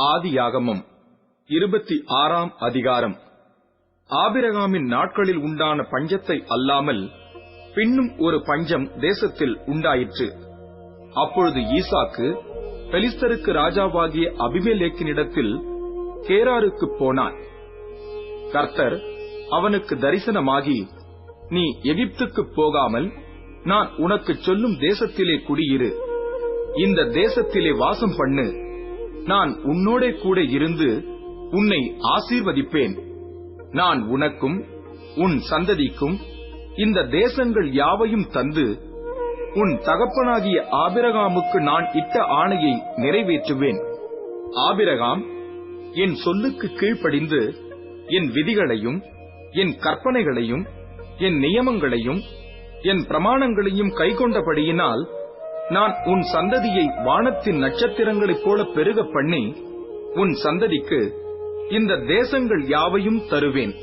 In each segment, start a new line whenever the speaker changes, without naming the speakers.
ஆதியாகமம் இருபத்தி ஆறாம் அதிகாரம். ஆபிரகாமின் நாட்களில் உண்டான பஞ்சத்தை அல்லாமல் பின்னும் ஒரு பஞ்சம் தேசத்தில் உண்டாயிற்று. அப்பொழுது ஈசாக்கு பெலிஸ்தருக்கு ராஜாவாகிய அபிமேலேக்கினிடத்தில் கேராருக்குப் போனான். கர்த்தர் அவனுக்கு தரிசனமாகி நீ எகிப்துக்குப் போகாமல் நான் உனக்குச் சொல்லும் தேசத்திலே குடியிரு. இந்த தேசத்திலே வாசம் பண்ணு. நான் உன்னோட கூட இருந்து உன்னை ஆசீர்வதிப்பேன். நான் உனக்கும் உன் சந்ததிக்கும் இந்த தேசங்கள் யாவையும் தந்து உன் தகப்பனாகிய ஆபிரகாமுக்கு நான் இட்ட ஆணையை நிறைவேற்றுவேன். ஆபிரகாம் என் சொல்லுக்கு கீழ்ப்படிந்து என் விதிகளையும் என் கற்பனைகளையும் என் நியமங்களையும் என் பிரமாணங்களையும் கைகொண்டபடியினால் நான் உன் சந்ததியை வானத்தின் நட்சத்திரங்களைப் போல பெருக பண்ணி உன் சந்ததிக்கு இந்த தேசங்கள் யாவையும் தருவேன்.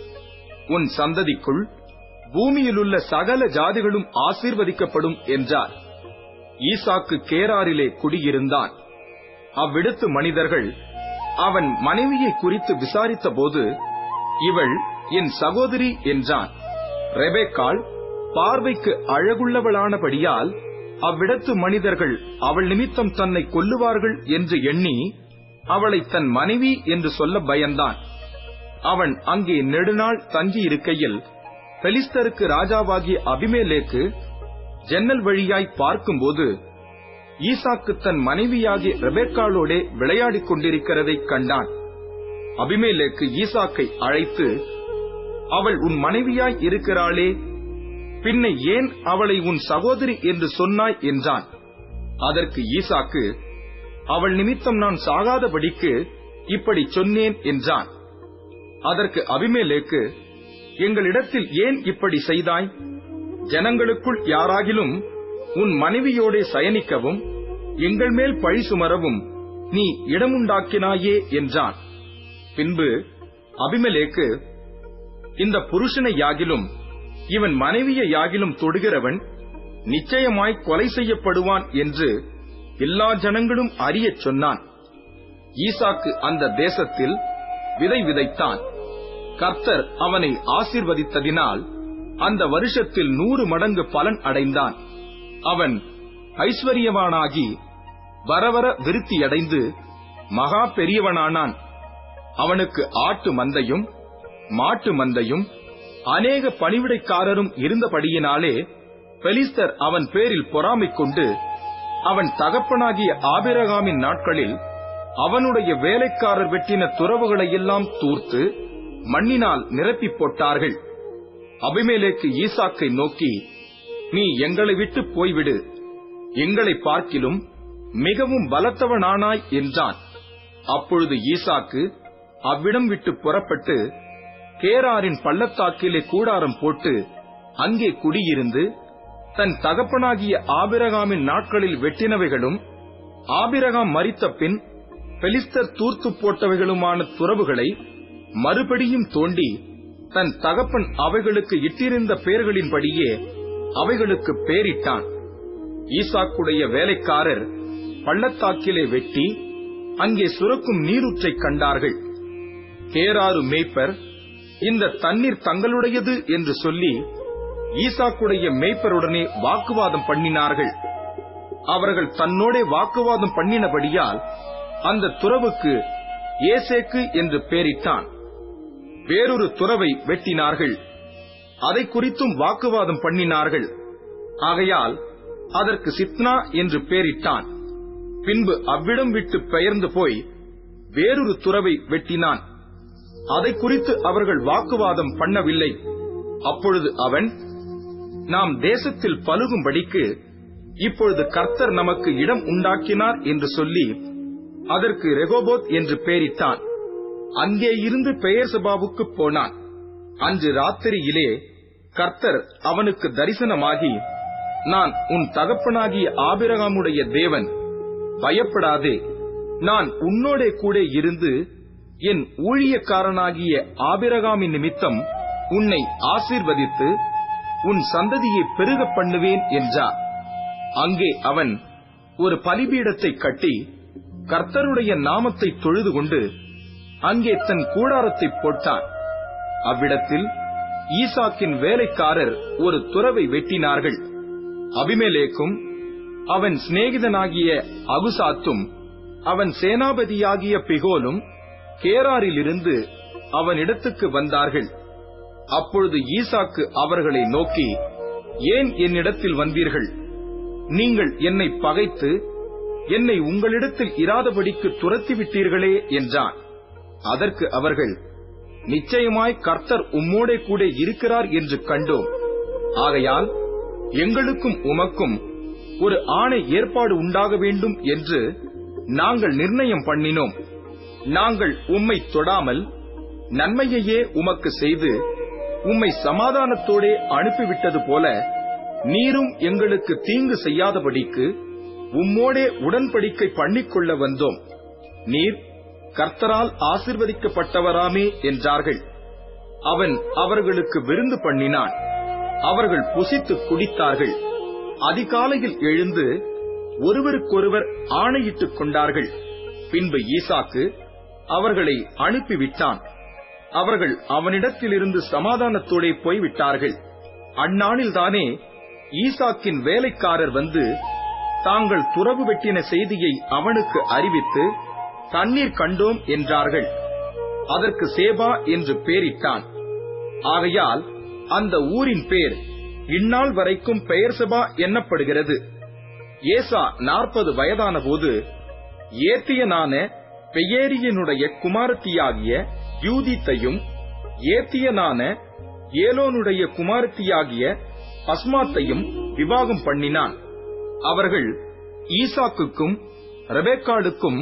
உன் சந்ததிக்குள் பூமியிலுள்ள சகல ஜாதிகளும் ஆசீர்வதிக்கப்படும் என்றார். ஈசாக்கு கேராரிலே குடியிருந்தான். அவ்விடத்து மனிதர்கள் அவன் மனைவியை குறித்து விசாரித்த போது இவள் என் சகோதரி என்றான். ரெபேக்காள் பார்வைக்கு அழகுள்ளவளானபடியால் அவ்விடத்து மனிதர்கள் அவள் நிமித்தம் தன்னை கொல்லுவார்கள் என்று எண்ணி அவளை தன் மனைவி என்று சொல்ல பயந்தான். அவன் அங்கே நெடுநாள் தங்கியிருக்கையில் பெலிஸ்தருக்கு ராஜாவாகிய அபிமேலேக்கு ஜன்னல் வழியாய் பார்க்கும்போது ஈசாக்கு தன் மனைவியாகிய ரெபேக்காளோடே விளையாடிக் கொண்டிருக்கிறதைக் கண்டான். அபிமேலேக்கு ஈசாக்கை அழைத்து அவள் உன் மனைவியாய் இருக்கிறாளே பின்ன ஏன் அவளை உன் சகோதரி என்று சொன்னாய் என்றான். அதற்கு ஈசாக்கு அவள் நிமித்தம் நான் சாகாதபடிக்கு இப்படி சொன்னேன் என்றான். அதற்கு அபிமேலேக்கு எங்களிடத்தில் ஏன் இப்படி செய்தாய்? ஜனங்களுக்குள் யாராகிலும் உன் மனைவியோடே சயனிக்கவும் எங்கள் மேல் பழி சுமரவும் நீ இடமுண்டாக்கினாயே என்றான். பின்பு அபிமலேக்கு இந்த புருஷனை யாகிலும் இவன் மனைவியை யாகிலும் தொடுகிறவன் நிச்சயமாய் கொலை செய்யப்படுவான் என்று எல்லா ஜனங்களும் அறியச் சொன்னான். ஈசாக்கு அந்த தேசத்தில் விதை விதைத்தான். கர்த்தர் அவனை ஆசீர்வதித்ததினால் அந்த வருஷத்தில் நூறு மடங்கு பலன் அடைந்தான். அவன் ஐஸ்வர்யவானாகி வரவர விருத்தியடைந்து மகா பெரியவனானான். அவனுக்கு ஆட்டு மந்தையும் மாட்டு மந்தையும் அநேக பணிவிடைக்காரரும் இருந்தபடியினாலே பெலிஸ்தர் அவன் பேரில் பொறாமை கொண்டு அவன் தகப்பனாகிய ஆபிரகாமின் நாட்களில் அவனுடைய வேலைக்காரர் வெட்டின துறவுகளை எல்லாம் தூர்த்து மண்ணினால் நிரப்பி போட்டார்கள். அபிமேலேக்கு ஈசாக்கை நோக்கி நீ எங்களை விட்டு போய்விடு. எங்களை பார்க்கிலும் மிகவும் பலத்தவனானாய் என்றான். அப்பொழுது ஈசாக்கு அவ்விடம் விட்டு புறப்பட்டு கேராரின் பள்ளத்தாக்கிலே கூடாரம் போட்டு அங்கே குடியிருந்து தன் தகப்பனாகிய ஆபிரகாமின் நாட்களில் வெட்டினவைகளும் ஆபிரகாம் மறித்த பின் பெலிஸ்தர் தூர்த்து போட்டவைகளுமான துறவுகளை மறுபடியும் தோண்டி தன் தகப்பன் அவைகளுக்கு இட்டிருந்த பெயர்களின்படியே அவைகளுக்கு பேரிட்டான். ஈசாக்குடைய வேலைக்காரர் பள்ளத்தாக்கிலே வெட்டி அங்கே சுரக்கும் நீரூற்றைக் கண்டார்கள். கேராறு மேய்ப்பர் இந்த தண்ணீர் தங்களுடையது என்று சொல்லி ஈசாக்குடைய மேய்ப்பருடனே வாக்குவாதம் பண்ணினார்கள். அவர்கள் தன்னோடே வாக்குவாதம் பண்ணினபடியால் அந்த துறவுக்கு ஏசேக்கு என்று பெயரிட்டான் வேறொரு துறவை வெட்டினார்கள். அதை குறித்தும் வாக்குவாதம் பண்ணினார்கள். ஆகையால் அதற்கு சித்னா என்று பெயரிட்டான் பின்பு அவ்விடம் விட்டு பெயர்ந்து போய் வேறொரு துறவை வெட்டினான். அதை குறித்து அவர்கள் வாக்குவாதம் பண்ணவில்லை. அப்பொழுது அவன் நாம் தேசத்தில் பழுகும்படிக்கு இப்பொழுது கர்த்தர் நமக்கு இடம் உண்டாக்கினார் என்று சொல்லி அதற்கு ரெகோபோத் என்று பெயரிட்டான். அங்கே இருந்து பெயர் சபாவுக்கு போனான். அன்று ராத்திரியிலே கர்த்தர் அவனுக்கு தரிசனமாகி நான் உன் தகப்பனாகிய ஆபிரகாமுடைய தேவன். பயப்படாதே. நான் உன்னோடே கூட இருந்து என் ஊழியக்காரனாகிய ஆபிரகாமின் நிமித்தம் உன்னை ஆசீர்வதித்து உன் சந்ததியை பெருக பண்ணுவேன் என்றார். அங்கே அவன் ஒரு பலிபீடத்தை கட்டி கர்த்தருடைய நாமத்தை தொழுது கொண்டு அங்கே தன் கூடாரத்தை போட்டான். அவ்விடத்தில் ஈசாக்கின் வேலைக்காரர் ஒரு துறவை வெட்டினார்கள். அபிமேலேக்கும் அவன் சிநேகிதனாகிய அகுசாத்தும் அவன் சேனாபதியாகிய பிகோலும் கேராரிலிருந்து அவனிடத்துக்கு வந்தார்கள். அப்பொழுது ஈசாக்கு அவர்களை நோக்கி ஏன் என்னிடத்தில் வந்தீர்கள்? நீங்கள் என்னை பகைத்து என்னை உங்களிடத்தில் இராதபடிக்கு துரத்தி விட்டீர்களே என்றான். அதற்கு அவர்கள் நிச்சயமாய் கர்த்தர் உம்மோடே கூட இருக்கிறார் என்று கண்டோம். ஆகையால் எங்களுக்கும் உமக்கும் ஒரு ஆணை ஏற்பாடு உண்டாக வேண்டும் என்று நாங்கள் நிர்ணயம் பண்ணினோம். நாங்கள் உம்மை தொடாமல் நன்மையையே உமக்கு செய்து உம்மை சமாதானத்தோடே அனுப்பிவிட்டது போல நீரும் எங்களுக்கு தீங்கு செய்யாதபடிக்கு உம்மோடே உடன்படிக்கை பண்ணிக்கொள்ள வந்தோம். நீர் கர்த்தரால் ஆசிர்வதிக்கப்பட்டவராமே என்றார்கள். அவன் அவர்களுக்கு விருந்து பண்ணினான். அவர்கள் புசித்து குடித்தார்கள். அதிகாலையில் எழுந்து ஒருவருக்கொருவர் ஆணையிட்டுக் கொண்டார்கள். பின்பு ஈசாக்கு அவர்களை அனுப்பிவிட்டான். அவர்கள் அவனிடத்திலிருந்து சமாதானத்தோடே போய்விட்டார்கள். அந்நாளில்தானே ஈசாக்கின் வேலைக்காரர் வந்து தாங்கள் துறவு வெட்டின செய்தியை அவனுக்கு அறிவித்து தண்ணீர் கண்டோம் என்றார்கள். அதற்கு சேபா என்று பேரிட்டான். ஆகையால் அந்த ஊரின் பேர் இந்நாள் வரைக்கும் பெயர் பெயர்சபா எண்ணப்படுகிறது ஏசா நாற்பது வயதான போது ஏத்தியனான பெயேரியனுடைய குமாரத்தியாகிய யூதித்தையும் ஏத்தியனான ஏலோனுடைய குமாரத்தியாகிய பஸ்மாத்தையும் விவாகம் பண்ணினான். அவர்கள் ஈசாக்குக்கும் ரெபேக்காளுக்கும்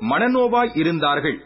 மனநோவாய் இருந்தார்கள்.